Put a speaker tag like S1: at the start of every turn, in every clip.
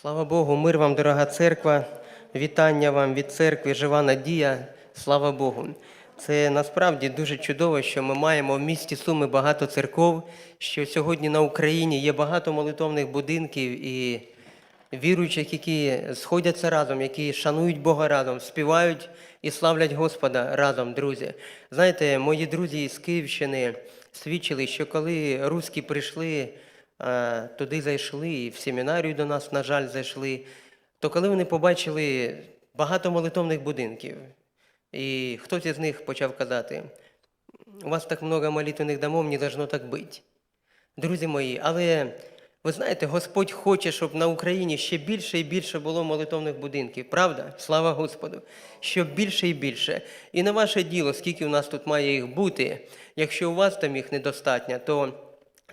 S1: Слава Богу, мир вам, дорога церква, вітання вам від церкви, жива надія. Слава Богу. Це насправді дуже чудово, що ми маємо в місті Суми багато церков, що сьогодні на Україні є багато молитовних будинків і віруючих, які сходяться разом, які шанують Бога разом, співають і славлять Господа разом, друзі. Знаєте, мої друзі з Київщини свідчили, що коли руські прийшли, туди зайшли, і в семінарію до нас, на жаль, зайшли, то коли вони побачили багато молитовних будинків, і хтось із них почав казати, у вас так много молитвенних домов, не должно так бути. Друзі мої, але ви знаєте, Господь хоче, щоб на Україні ще більше і більше було молитовних будинків. Правда? Слава Господу! Щоб більше і більше. І на ваше діло, скільки у нас тут має їх бути. Якщо у вас там їх недостатньо, то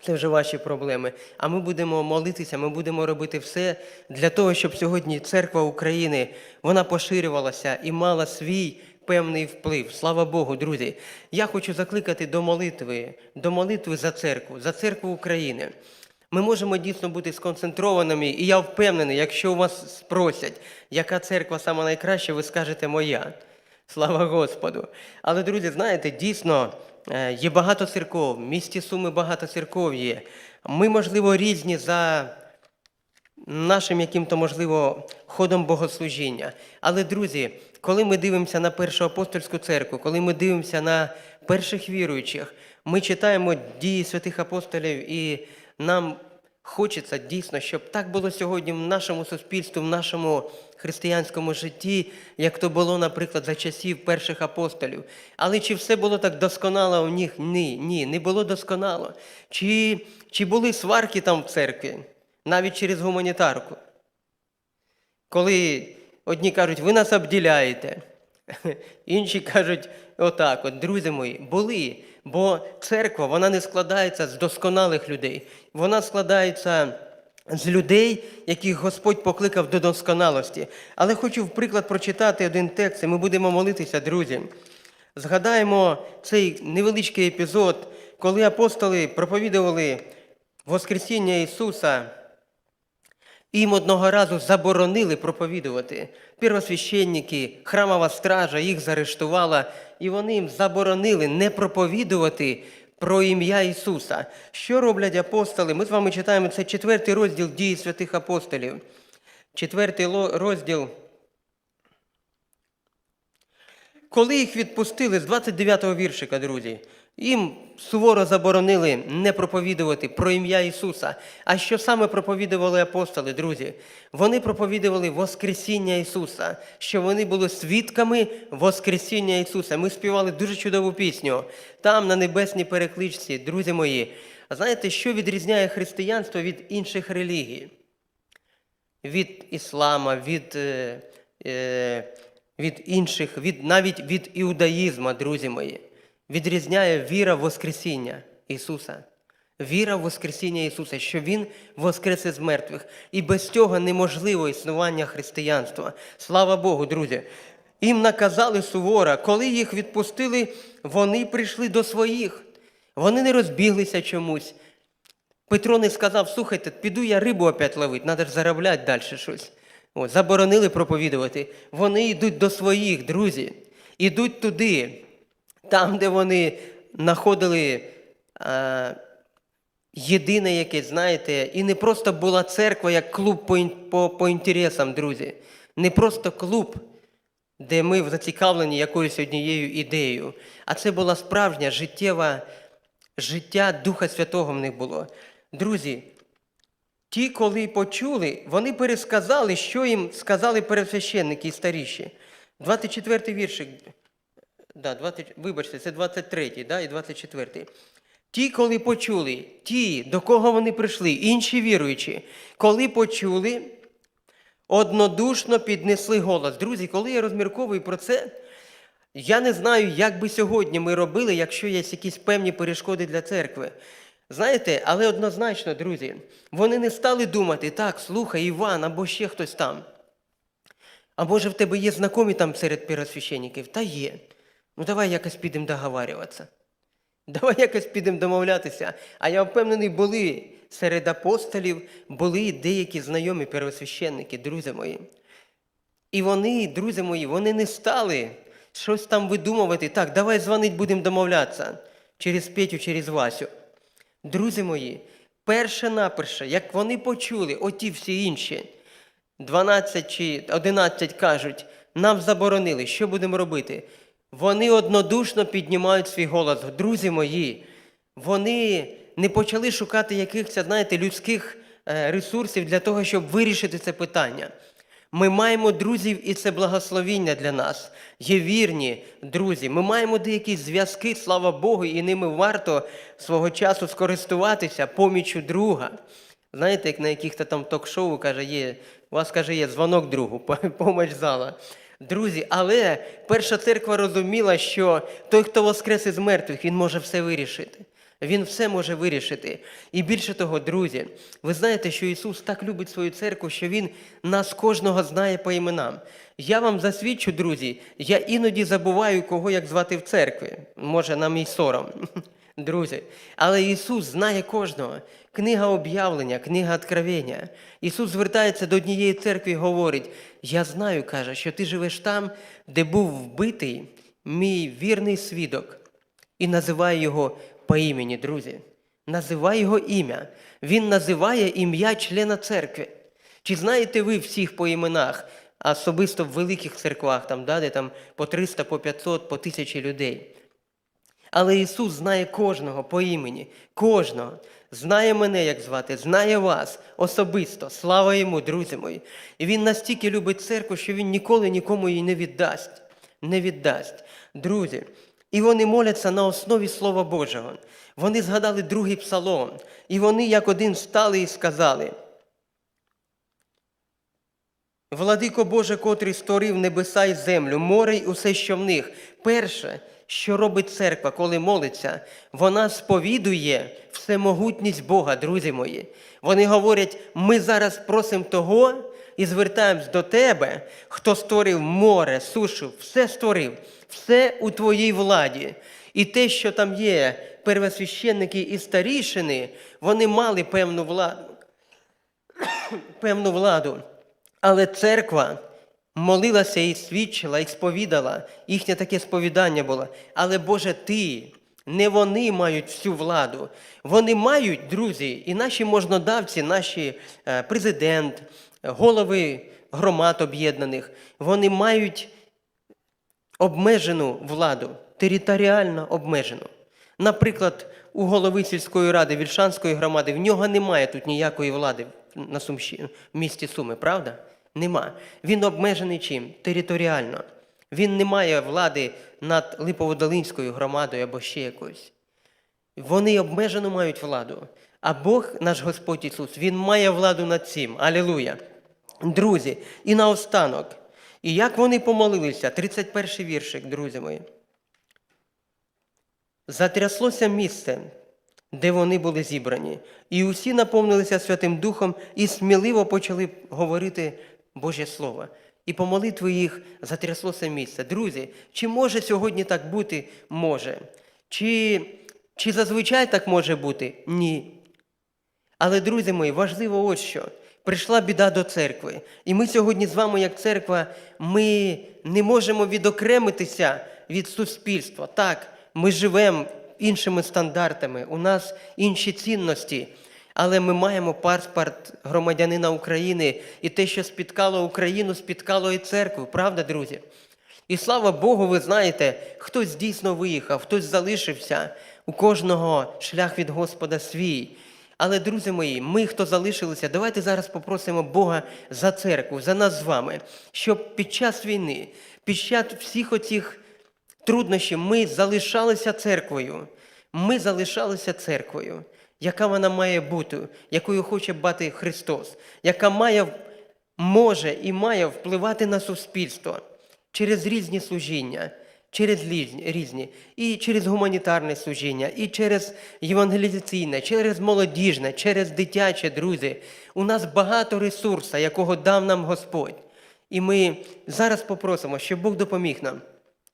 S1: це вже ваші проблеми. А ми будемо молитися, ми будемо робити все для того, щоб сьогодні церква України вона поширювалася і мала свій певний вплив. Слава Богу, друзі. Я хочу закликати до молитви, до молитви за церкву, за церкву України. Ми можемо дійсно бути сконцентрованими, і я впевнений, якщо у вас спросять, яка церква сама найкраща, ви скажете моя. Слава Господу. Але, друзі, знаєте, дійсно є багато церков, в місті Суми багато церков є. Ми, можливо, різні за нашим яким-то, можливо, ходом богослужіння. Але, друзі, коли ми дивимося на першу апостольську церкву, коли ми дивимося на перших віруючих, ми читаємо дії святих апостолів, і нам хочеться дійсно, щоб так було сьогодні в нашому суспільстві, в нашому християнському житті, як то було, наприклад, за часів перших апостолів. Але чи все було так досконало у них? Ні, ні, не було досконало. Чи, чи були сварки там в церкві, навіть через гуманітарку? Коли одні кажуть, ви нас обділяєте, інші кажуть, отак, от, друзі мої, були. Бо церква вона не складається з досконалих людей, вона складається з людей, яких Господь покликав до досконалості. Але хочу в приклад прочитати один текст, і ми будемо молитися, друзі. Згадаємо цей невеличкий епізод, коли апостоли проповідували Воскресіння Ісуса. Їм одного разу заборонили проповідувати. Первосвященники, храмова стража їх заарештувала, і вони їм заборонили не проповідувати про ім'я Ісуса. Що роблять апостоли? Ми з вами читаємо це четвертий розділ дії святих апостолів. Четвертий розділ. Коли їх відпустили з 29-го віршика, друзі, їм суворо заборонили не проповідувати про ім'я Ісуса. А що саме проповідували апостоли, друзі? Вони проповідували Воскресіння Ісуса, що вони були свідками Воскресіння Ісуса. Ми співали дуже чудову пісню. Там, на небесній перекличці, друзі мої. Знаєте, що відрізняє християнство від інших релігій? від іслама, від, е, е, від інших, від, навіть від іудаїзму, друзі мої, відрізняє віра в Воскресіння Ісуса. Віра в Воскресіння Ісуса, що Він воскрес із мертвих. І без цього неможливо існування християнства. Слава Богу, друзі. Їм наказали суворо, коли їх відпустили, вони прийшли до своїх. Вони не розбіглися чомусь. Петро не сказав, слухайте, піду я рибу опять ловити, треба ж заробляти далі щось. От, заборонили проповідувати. Вони йдуть до своїх, друзі. Ідуть туди, там, де вони знаходили а, єдине якесь, знаєте, і не просто була церква, як клуб по, по, по інтересам, друзі. Не просто клуб, де ми зацікавлені якоюсь однією ідеєю, а це була справжня життєва життя Духа Святого в них було. Друзі, ті, коли почули, вони пересказали, що їм сказали пересвященники і старіші. 24 віршик. Да, 20, вибачте, це 23 да, і 24. Ті, коли почули, ті, до кого вони прийшли, інші віруючі, коли почули, однодушно піднесли голос. Друзі, коли я розмірковую про це, я не знаю, як би сьогодні ми робили, якщо є якісь певні перешкоди для церкви. Знаєте, але однозначно, друзі, вони не стали думати, так, слухай, Іван або ще хтось там. А може в тебе є знайомі там серед первосвященників? Та є. Ну давай якось підемо договарюватися. Давай якось підемо домовлятися. А я впевнений, були серед апостолів були деякі знайомі первосвященники, друзі мої. І вони, друзі мої, вони не стали щось там видумувати. Так, давай дзвонить, будемо домовлятися через Петю, через Васю. Друзі мої, перше наперше, як вони почули, оті всі інші, 12 чи 11 кажуть, нам заборонили, що будемо робити? Вони однодушно піднімають свій голос. Друзі мої, вони не почали шукати якихось, знаєте, людських е, ресурсів для того, щоб вирішити це питання. Ми маємо друзів, і це благословіння для нас. Є вірні друзі. Ми маємо деякі зв'язки, слава Богу, і ними варто свого часу скористуватися помічю друга. Знаєте, як на яких-то там ток-шоу каже, є, у вас каже, є дзвонок другу, поміч зала. Друзі, але перша церква розуміла, що той, хто воскрес із мертвих, він може все вирішити. Він все може вирішити. І більше того, друзі, ви знаєте, що Ісус так любить свою церкву, що Він нас кожного знає по іменам. Я вам засвідчу, друзі, я іноді забуваю, кого як звати в церкві. Може, на мій сором. Друзі, але Ісус знає кожного. Книга об'явлення, книга откровення. Ісус звертається до однієї церкви і говорить: Я знаю, каже, що ти живеш там, де був вбитий мій вірний свідок, і називає його по імені, друзі. Називає його ім'я. Він називає ім'я члена церкви. Чи знаєте ви всіх по іменах, особисто в великих церквах, там, да, де там по 300, по 500, по тисячі людей? Але Ісус знає кожного по імені, кожного. Знає мене, як звати, знає вас особисто. Слава йому, друзі мої. І Він настільки любить церкву, що Він ніколи нікому її не віддасть. Не віддасть. Друзі. І вони моляться на основі Слова Божого. Вони згадали другий псалом. І вони, як один, стали і сказали. Владико Боже, котрий створив небеса і землю, море й усе, що в них. Перше, що робить церква, коли молиться, вона сповідує всемогутність Бога, друзі мої. Вони говорять, ми зараз просимо того і звертаємось до тебе, хто створив море, сушу, все створив, все у твоїй владі. І те, що там є первосвященники і старішини, вони мали певну владу. певну владу. Але церква молилася і свідчила, і сповідала. Їхнє таке сповідання було. Але Боже, ти, не вони мають всю владу. Вони мають, друзі, і наші можнодавці, наші е, президент, голови громад об'єднаних, вони мають обмежену владу, територіально обмежену. Наприклад, у голови сільської ради Вільшанської громади в нього немає тут ніякої влади на Сумщі, в місті Суми, правда? Нема. Він обмежений чим? Територіально. Він не має влади над Липоводолинською громадою або ще якоюсь. Вони обмежено мають владу. А Бог, наш Господь Ісус, Він має владу над цим. Алілуя. Друзі, і наостанок. І як вони помолилися, 31 віршик, друзі мої. Затряслося місце, де вони були зібрані, і усі наповнилися Святим Духом і сміливо почали говорити Боже Слово. І по молитві їх затряслося місце. Друзі, чи може сьогодні так бути? Може. Чи, чи зазвичай так може бути? Ні. Але, друзі мої, важливо ось що. Прийшла біда до церкви. І ми сьогодні з вами, як церква, ми не можемо відокремитися від суспільства. Так, ми живемо іншими стандартами, у нас інші цінності. Але ми маємо паспорт громадянина України, і те, що спіткало Україну, спіткало і церкву, правда, друзі? І слава Богу, ви знаєте, хтось дійсно виїхав, хтось залишився, у кожного шлях від Господа свій. Але, друзі мої, ми, хто залишилися, давайте зараз попросимо Бога за церкву, за нас з вами, щоб під час війни, під час всіх оцих труднощів ми залишалися церквою. Ми залишалися церквою, яка вона має бути, якою хоче бати Христос, яка має, може і має впливати на суспільство через різні служіння, через різні, і через гуманітарне служіння, і через євангелізаційне, через молодіжне, через дитяче, друзі. У нас багато ресурсу, якого дав нам Господь. І ми зараз попросимо, щоб Бог допоміг нам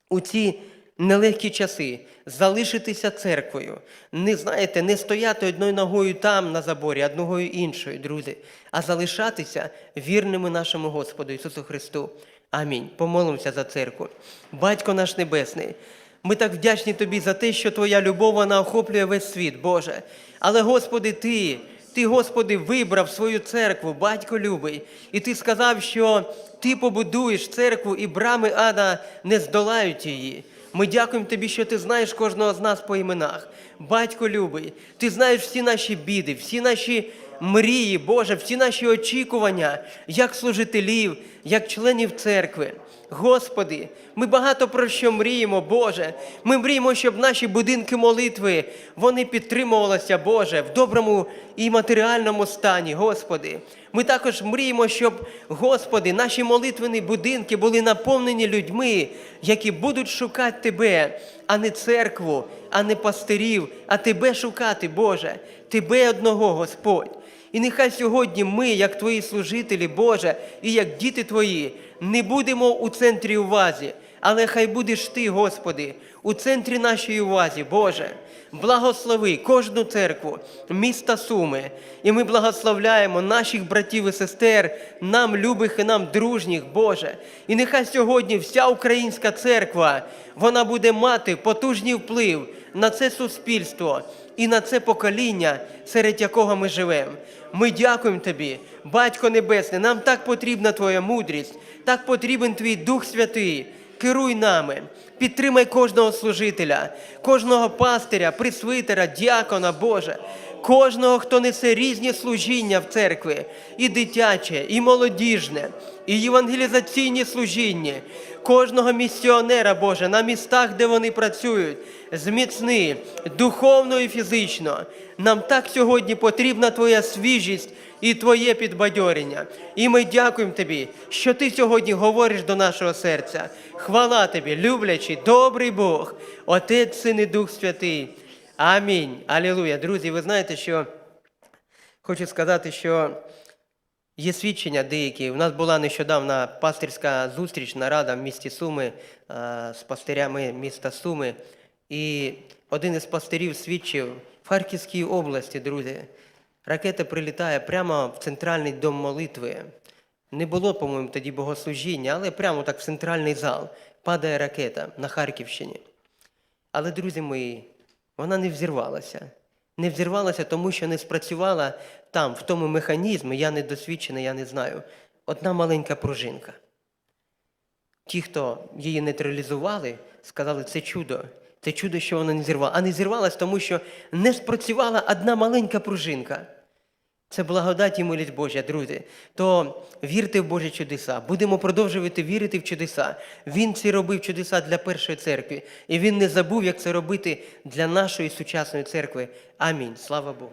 S1: у ці нелегкі часи залишитися церквою. Не знаєте, не стояти одною ногою там на заборі, а ногою іншою, друзі, а залишатися вірними нашому Господу Ісусу Христу. Амінь. Помолимося за церкву. Батько наш Небесний. Ми так вдячні Тобі за те, що Твоя любов вона охоплює весь світ, Боже. Але, Господи, Ти, Ти, Господи, вибрав свою церкву, батько любий, і Ти сказав, що Ти побудуєш церкву, і брами ада не здолають її. Ми дякуємо Тобі, що Ти знаєш кожного з нас по іменах. Батько любий, Ти знаєш всі наші біди, всі наші мрії, Боже, всі наші очікування, як служителів, як членів церкви. Господи, ми багато про що мріємо, Боже. Ми мріємо, щоб наші будинки молитви вони підтримувалися, Боже, в доброму і матеріальному стані, Господи. Ми також мріємо, щоб, Господи, наші молитвені будинки були наповнені людьми, які будуть шукати Тебе, а не церкву, а не пастирів, а Тебе шукати, Боже, Тебе одного, Господь. І нехай сьогодні ми, як Твої служителі, Боже, і як діти Твої, не будемо у центрі увази, але хай будеш Ти, Господи, у центрі нашої увазі, Боже. Благослови кожну церкву міста Суми. І ми благословляємо наших братів і сестер, нам любих і нам дружніх, Боже. І нехай сьогодні вся українська церква вона буде мати потужний вплив на це суспільство і на це покоління, серед якого ми живемо. Ми дякуємо Тобі, Батько Небесний. Нам так потрібна Твоя мудрість, так потрібен Твій Дух Святий. Керуй нами, підтримай кожного служителя, кожного пастиря, присвитера, діакона, Боже, кожного, хто несе різні служіння в церкві, і дитяче, і молодіжне, і євангелізаційні служіння, кожного місіонера, Боже, на містах, де вони працюють, зміцни духовно і фізично. Нам так сьогодні потрібна Твоя свіжість і Твоє підбадьорення. І ми дякуємо Тобі, що Ти сьогодні говориш до нашого серця. Хвала Тобі, люблячий, добрий Бог, Отець, Син і Дух Святий. Амінь. Алілуя. Друзі, ви знаєте, що хочу сказати, що є свідчення деякі. У нас була нещодавна пастирська зустріч, нарада в місті Суми е, з пастирями міста Суми. І один із пастирів свідчив в Харківській області, друзі. Ракета прилітає прямо в центральний дом молитви. Не було, по-моєму, тоді богослужіння, але прямо так в центральний зал падає ракета на Харківщині. Але, друзі мої, вона не взірвалася. Не взірвалася, тому що не спрацювала там, в тому механізмі, я не досвідчений, я не знаю. Одна маленька пружинка. Ті, хто її нейтралізували, сказали, це чудо. Це чудо, що вона не зірвала. А не зірвалась, тому що не спрацювала одна маленька пружинка. Це благодать і милість Божа, друзі. То вірте в Божі чудеса. Будемо продовжувати вірити в чудеса. Він це робив чудеса для першої церкви. І він не забув, як це робити для нашої сучасної церкви. Амінь. Слава Богу.